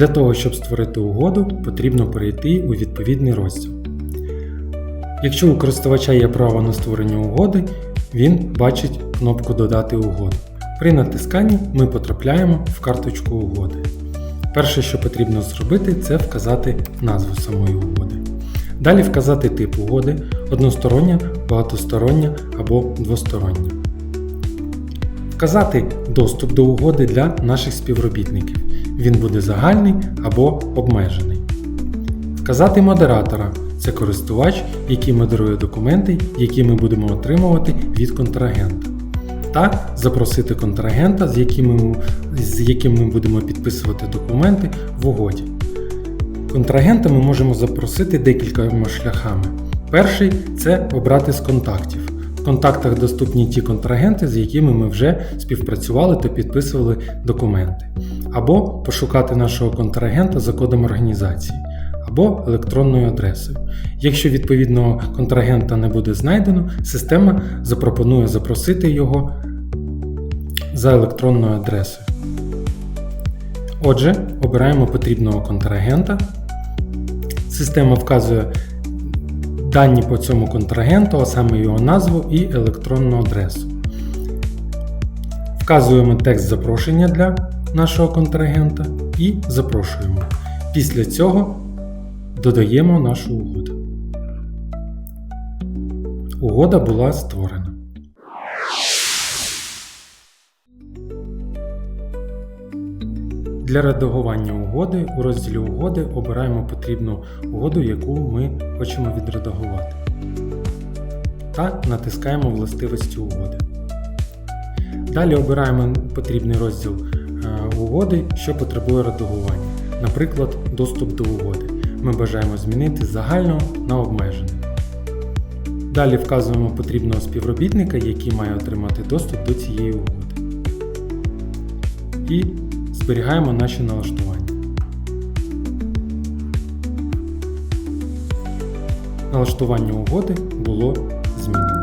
Для того, щоб створити угоду, потрібно перейти у відповідний розділ. Якщо у користувача є право на створення угоди, він бачить кнопку Додати угоду. При натисканні ми потрапляємо в карточку угоди. Перше, що потрібно зробити, це вказати назву самої угоди. Далі вказати тип угоди одностороння, багатостороння або двостороння. Вказати доступ до угоди для наших співробітників. Він буде загальний або обмежений. Вказати модератора це користувач, який модерує документи, які ми будемо отримувати від контрагента. Та запросити контрагента, з яким з яким ми будемо підписувати документи в угоді. Контрагента ми можемо запросити декількома шляхами. Перший це обрати з контактів. В контактах доступні ті контрагенти, з якими ми вже співпрацювали та підписували документи. Або пошукати нашого контрагента за кодом організації, або електронною адресою. Якщо відповідного контрагента не буде знайдено, система запропонує запросити його за електронною адресою. Отже, обираємо потрібного контрагента. Система вказує дані по цьому контрагенту, а саме його назву і електронну адресу. Вказуємо текст запрошення для нашого контрагента і запрошуємо. Після цього додаємо нашу угоду. Угода була створена. Для редагування угоди у розділі Угоди обираємо потрібну угоду, яку ми хочемо відредагувати. Та натискаємо властивості угоди. Далі обираємо потрібний розділ е, угоди, що потребує редагування, наприклад, доступ до угоди. Ми бажаємо змінити з загального на обмежений. Далі вказуємо потрібного співробітника, який має отримати доступ до цієї угоди. І зберігаємо наші налаштування. Налаштування угоди було змінено.